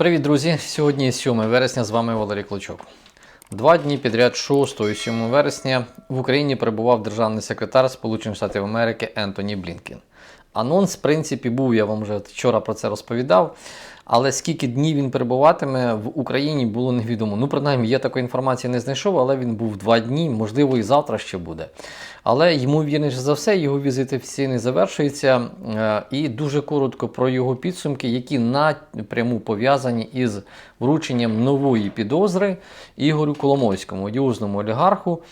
Привіт, друзі! Сьогодні 7 вересня, з вами Валерій Клочок. Два дні підряд 6 і 7 вересня в Україні перебував державний секретар Сполучених Штатів Америки Ентоні Блінкен. Анонс, в принципі, був, я вам вже вчора про це розповідав. Але скільки днів він перебуватиме в Україні, було невідомо. Ну, принаймні, я такої інформації не знайшов, але він був два дні, можливо, і завтра ще буде. Але ймовірніше за все, його візит офіційний завершується. Е, І дуже коротко про його підсумки, які напряму пов'язані із врученням нової підозри Ігорю Коломойському, одіозному олігарху.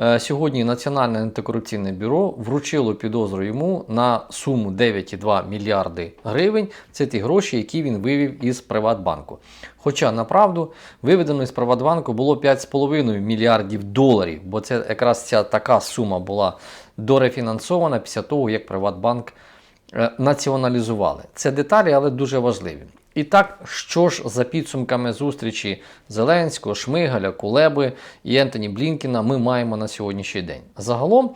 Е, Сьогодні Національне антикорупційне бюро вручило підозру йому на суму 9,2 мільярди гривень. Це ті гроші, які він вивів із Приватбанку. Хоча направду виведено із Приватбанку було 5,5 мільярдів доларів, бо це якраз ця така сума була дорефінансована після того, як Приватбанк е, націоналізували. Це деталі, але дуже важливі. І так, що ж за підсумками зустрічі Зеленського, Шмигаля, Кулеби і Ентоні Блінкіна ми маємо на сьогоднішній день? Загалом,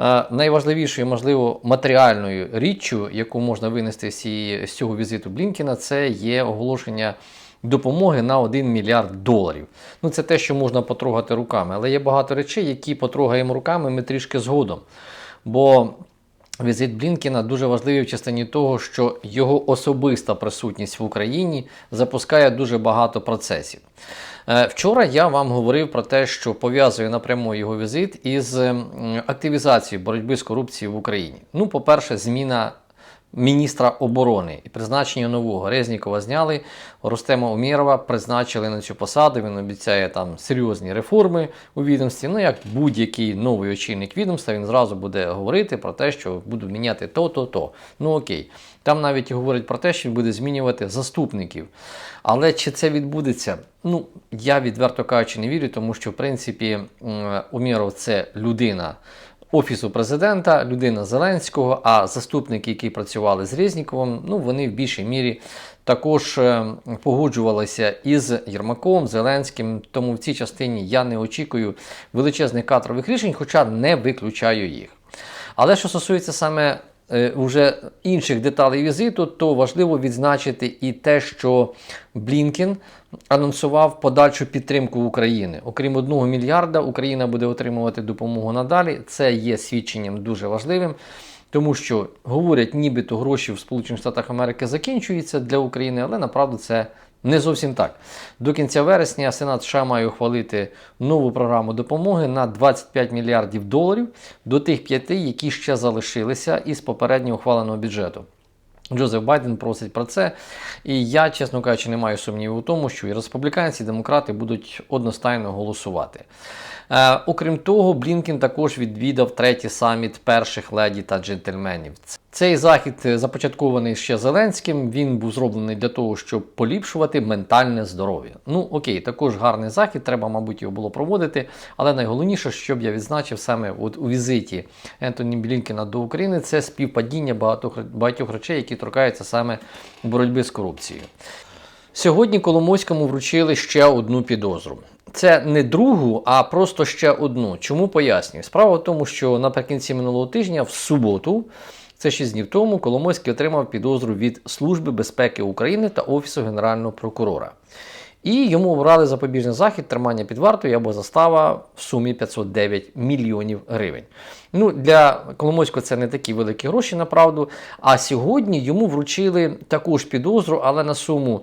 е, найважливішою, можливо, матеріальною річчю, яку можна винести з, цього візиту Блінкіна, це є оголошення допомоги на 1 мільярд доларів. Ну, це те, що можна потрогати руками, але є багато речей, які потрогаємо руками ми трішки згодом. Бо Візит Блінкіна дуже важливий в частині того, що його особиста присутність в Україні запускає дуже багато процесів. Е, Вчора я вам говорив про те, що пов'язує напряму його візит із активізацією боротьби з корупцією в Україні. Ну, по-перше, зміна міністра оборони і призначення нового Резнікова зняли. Рустема Умєрова призначили на цю посаду. Він обіцяє там серйозні реформи у відомстві. Ну, як будь-який новий очільник відомства, він зразу буде говорити про те, що буду міняти то, то, то. Ну окей. Там навіть говорять про те, що він буде змінювати заступників. Але чи це відбудеться? Ну, я відверто кажучи, не вірю, тому що в принципі Умєров це людина. Офісу президента, людина Зеленського, а заступники, які працювали з Резніковим, ну вони в більшій мірі також е, погоджувалися із Єрмаком, Зеленським. Тому в цій частині я не очікую величезних кадрових рішень, хоча не виключаю їх. Але що стосується саме е, уже інших деталей візиту, то важливо відзначити і те, що Блінкен анонсував подальшу підтримку України. Окрім 1 мільярда, Україна буде отримувати допомогу надалі. Це є свідченням дуже важливим. Тому що говорять, нібито гроші в Сполучених Штатах Америки закінчуються для України, але направду це не зовсім так. До кінця вересня Сенат США має ухвалити нову програму допомоги на 25 мільярдів доларів до тих п'яти, які ще залишилися із попередньо ухваленого бюджету. Джозеф Байден просить про це. І я, чесно кажучи, не маю сумніву у тому, що і республіканці, і демократи будуть одностайно голосувати. Е, окрім того, Блінкен також відвідав третій саміт перших леді та джентльменів. Цей захід е, започаткований ще Зеленським. Він був зроблений для того, щоб поліпшувати ментальне здоров'я. Ну окей, також гарний захід, треба, мабуть, його було проводити. Але найголовніше, що б я відзначив саме от у візиті Ентоні Блінкена до України, це співпадіння багатьох, багатьох речей, які торкаються саме боротьби з корупцією. Сьогодні Коломойському вручили ще одну підозру. Це не другу, а просто ще одну. Чому пояснюю? Справа в тому, що наприкінці минулого тижня, в суботу, це 6 днів тому, Коломойський отримав підозру від Служби безпеки України та Офісу Генерального прокурора. І йому обрали запобіжний захід тримання під вартою або застава в сумі 509 мільйонів гривень. Ну, для Коломойського це не такі великі гроші, направду. А сьогодні йому вручили також підозру, але на суму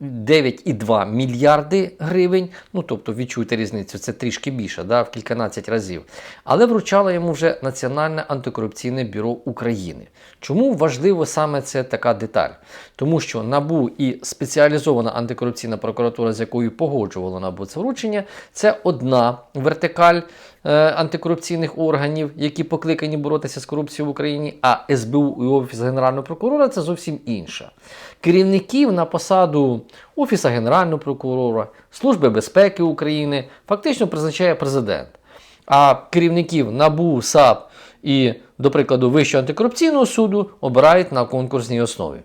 9,2 мільярди гривень. Ну, тобто, відчуйте різницю, це трішки більше, да, в кільканадцять разів. Але вручало йому вже Національне антикорупційне бюро України. Чому важливо саме це така деталь? Тому що НАБУ і спеціалізована антикорупційна прокуратура, з якою погоджувало НАБУ це вручення, це одна вертикаль антикорупційних органів, які покликані боротися з корупцією в Україні, а СБУ і Офіс Генерального прокурора це зовсім інша. Керівників на посаду Офіса Генерального прокурора, Служби безпеки України фактично призначає президент. А керівників НАБУ, САП і, до прикладу, Вищого антикорупційного суду обирають на конкурсній основі.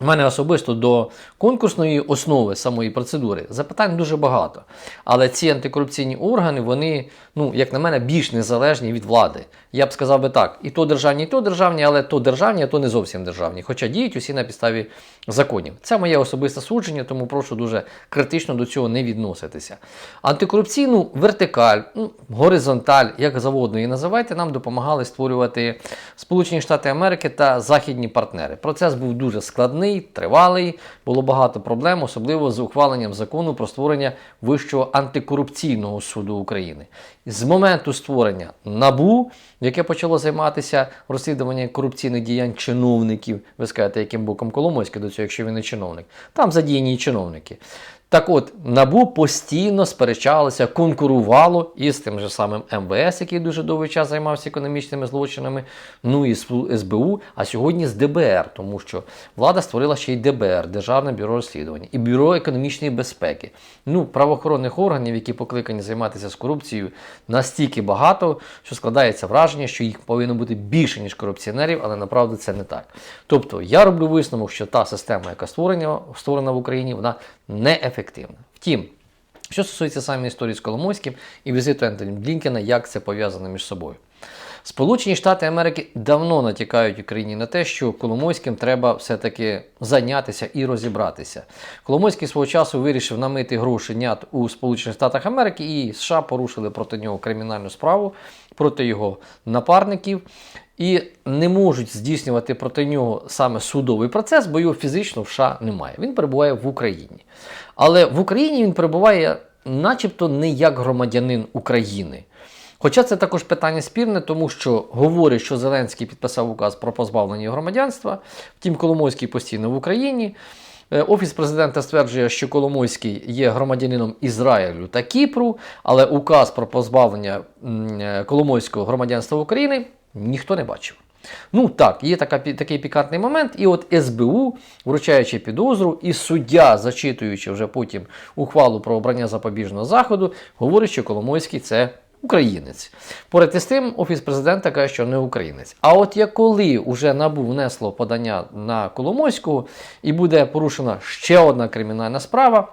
У мене особисто до конкурсної основи самої процедури запитань дуже багато. Але ці антикорупційні органи, вони, ну, як на мене, більш незалежні від влади. Я б сказав би так: і то державні, і то державні, але то державні, а то не зовсім державні. Хоча діють усі на підставі законів. Це моє особисте судження, тому прошу дуже критично до цього не відноситися. Антикорупційну вертикаль, ну, горизонталь, як заводно її називайте, нам допомагали створювати Сполучені Штати Америки та західні партнери. Процес був дуже складний, тривалий, було багато проблем, особливо з ухваленням закону про створення Вищого антикорупційного суду України. З моменту створення НАБУ, яке почало займатися розслідуванням корупційних діянь чиновників, ви скажете, яким боком Коломойський до якщо він не чиновник, там задіяні чиновники. Так от, НАБУ постійно сперечалося, конкурувало із тим же самим МВС, який дуже довгий час займався економічними злочинами, ну і з СБУ, а сьогодні з ДБР, тому що влада створила ще й ДБР, Державне бюро розслідувань, і Бюро економічної безпеки. Ну, правоохоронних органів, які покликані займатися з корупцією, настільки багато, що складається враження, що їх повинно бути більше, ніж корупціонерів, але направду це не так. Тобто я роблю висновок, що та система, яка створена, створена в Україні, вона неефективна. Втім, що стосується саме історії з Коломойським і візиту Ентоні Блінкена, як це пов'язано між собою. Сполучені Штати Америки давно натякають Україні на те, що Коломойським треба все-таки зайнятися і розібратися. Коломойський свого часу вирішив намити гроші нят у Сполучених Штатах Америки, і США порушили проти нього кримінальну справу проти його напарників. І не можуть здійснювати проти нього саме судовий процес, бо його фізично в США немає. Він перебуває в Україні. Але в Україні він перебуває, начебто, не як громадянин України. Хоча це також питання спірне, тому що говорять, що Зеленський підписав указ про позбавлення громадянства, втім, Коломойський постійно в Україні. Е, Офіс президента стверджує, що Коломойський є громадянином Ізраїлю та Кіпру, але указ про позбавлення е, Коломойського громадянства України ніхто не бачив. Ну так, є така, такий пікантний момент, і от СБУ, вручаючи підозру, і суддя, зачитуючи вже потім ухвалу про обрання запобіжного заходу, говорить, що Коломойський це українець. Поряд із тим, офіс президента каже, що не українець. А от як коли уже набу внесло подання на Коломойського і буде порушена ще одна кримінальна справа.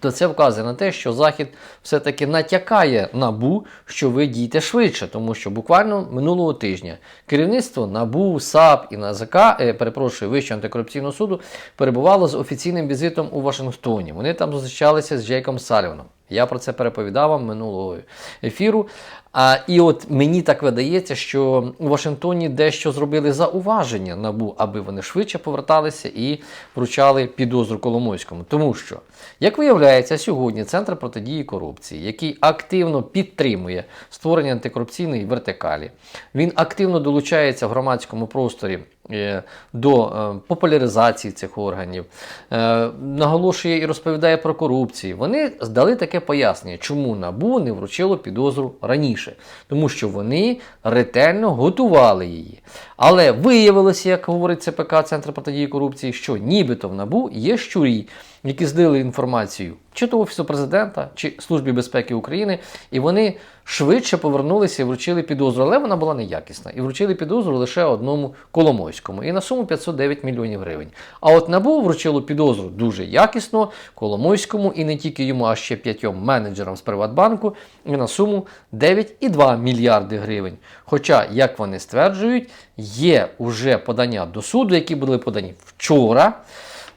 То це вказує на те, що Захід все-таки натякає набу, що ви дійте швидше, тому що буквально минулого тижня керівництво НАБУ, САП і НАЗК, е, перепрошую, Вищого антикорупційного суду перебувало з офіційним візитом у Вашингтоні. Вони там зустрічалися з Джейком Саліваном. Я про це переповідав вам минулого ефіру. А, і от мені так видається, що у Вашингтоні дещо зробили зауваження набу, аби вони швидше поверталися і вручали підозру Коломойському. Тому що, як виявляється, сьогодні Центр протидії корупції, який активно підтримує створення антикорупційної вертикалі, він активно долучається в громадському просторі до е, популяризації цих органів, е, наголошує і розповідає про корупцію. Вони дали таке пояснення, чому НАБУ не вручило підозру раніше, тому що вони ретельно готували її. Але виявилося, як говорить ЦПК Центр протидії корупції, що нібито в НАБУ є щурі, які здали інформацію чи то Офісу президента, чи Службі безпеки України, і вони швидше повернулися і вручили підозру, але вона була неякісна. І вручили підозру лише одному Коломойському і на суму 509 мільйонів гривень. А от НАБУ вручило підозру дуже якісно Коломойському і не тільки йому, а ще п'ятьом менеджерам з Приватбанку і на суму 9,2 мільярди гривень. Хоча, як вони стверджують, є уже подання до суду, які були подані вчора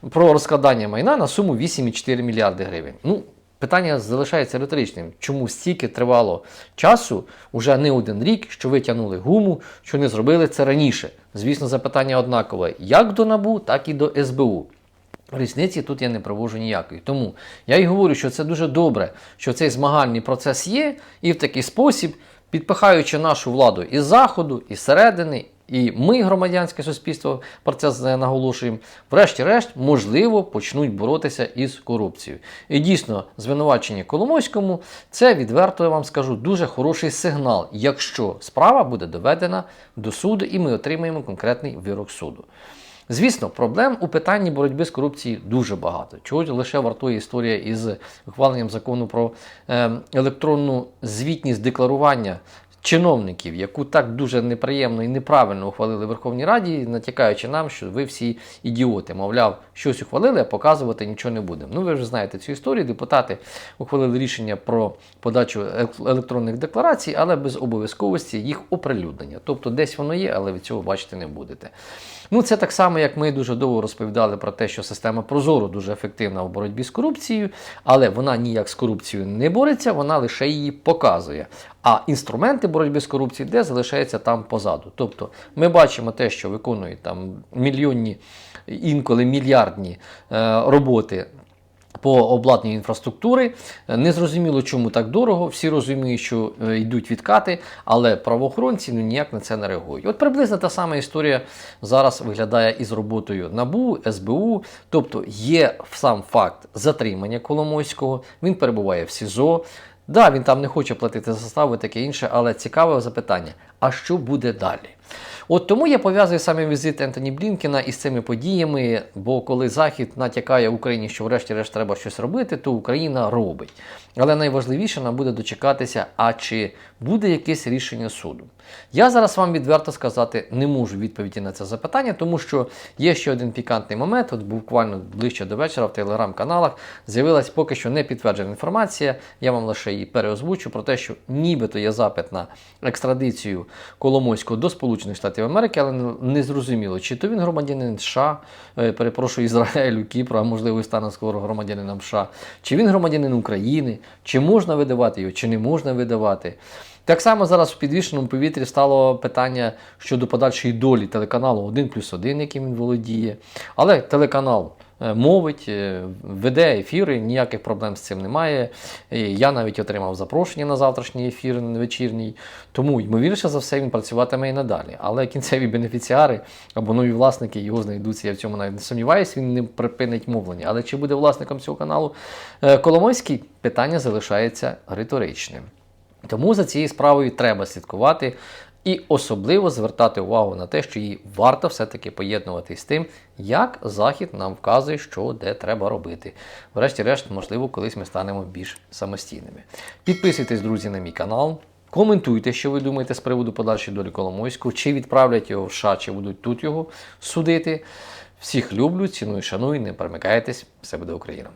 про розкладання майна на суму 8,4 мільярди гривень. Ну, питання залишається риторичним. Чому стільки тривало часу, уже не один рік, що ви тягнули гуму, що не зробили це раніше? Звісно, запитання однакове як до НАБУ, так і до СБУ. Різниці тут я не проводжу ніякої. Тому я й говорю, що це дуже добре, що цей змагальний процес є, і в такий спосіб, підпихаючи нашу владу із заходу, із середини, і ми, громадянське суспільство, про це наголошуємо, врешті-решт, можливо, почнуть боротися із корупцією. І дійсно, звинувачення Коломойському це відверто я вам скажу дуже хороший сигнал, якщо справа буде доведена до суду, і ми отримаємо конкретний вирок суду. Звісно, проблем у питанні боротьби з корупцією дуже багато. Чого лише вартує історія із ухваленням закону про е, електронну звітність декларування чиновників, яку так дуже неприємно і неправильно ухвалили в Верховній Раді, натякаючи нам, що ви всі ідіоти. Мовляв, щось ухвалили, а показувати нічого не будемо. Ну, ви вже знаєте цю історію. Депутати ухвалили рішення про подачу ел- електронних декларацій, але без обов'язковості їх оприлюднення. Тобто десь воно є, але ви цього бачити не будете. Ну, це так само, як ми дуже довго розповідали про те, що система Прозоро дуже ефективна в боротьбі з корупцією, але вона ніяк з корупцією не бореться, вона лише її показує. А інструменти боротьби з корупцією де залишаються там позаду. Тобто ми бачимо те, що виконують там мільйонні, інколи мільярдні е, роботи по обладнанню інфраструктури. Е, Незрозуміло, чому так дорого. Всі розуміють, що е, йдуть відкати, але правоохоронці ну, ніяк на це не реагують. От приблизно та сама історія зараз виглядає із роботою НАБУ, СБУ. Тобто є сам факт затримання Коломойського, він перебуває в СІЗО. Да, він там не хоче платити за заставу і таке інше, але цікаве запитання: а що буде далі? От тому я пов'язую саме візит Ентоні Блінкена із цими подіями, бо коли Захід натякає Україні, що врешті-решт треба щось робити, то Україна робить. Але найважливіше нам буде дочекатися, а чи буде якесь рішення суду. Я зараз вам відверто сказати не можу відповіді на це запитання, тому що є ще один пікантний момент. От буквально ближче до вечора в телеграм-каналах з'явилась поки що не підтверджена інформація. Я вам лише її переозвучу про те, що нібито є запит на екстрадицію Коломойського до Сполучених Штатів Америки, але не зрозуміло, чи то він громадянин США, е, перепрошую Ізраїлю, Кіпру, а можливо і стане скоро громадянином США, чи він громадянин України, чи можна видавати його, чи не можна видавати. Так само зараз в підвішеному повітрі стало питання щодо подальшої долі телеканалу 1 плюс 1, яким він володіє. Але телеканал мовить, е, веде ефіри, ніяких проблем з цим немає. Я навіть отримав запрошення на завтрашній ефір вечірній. Тому, ймовірніше за все, він працюватиме і надалі. Але кінцеві бенефіціари або нові власники його знайдуться. Я в цьому навіть не сумніваюся, він не припинить мовлення. Але чи буде власником цього каналу е, Коломойський? Питання залишається риторичним. Тому за цією справою треба слідкувати і особливо звертати увагу на те, що її варто все-таки поєднувати з тим, як Захід нам вказує, що де треба робити. Врешті-решт, можливо, колись ми станемо більш самостійними. Підписуйтесь, друзі, на мій канал. Коментуйте, що ви думаєте з приводу подальшої долі Коломойського, чи відправлять його в США, чи будуть тут його судити. Всіх люблю, ціную, шаную, не перемикайтесь, все буде Україна.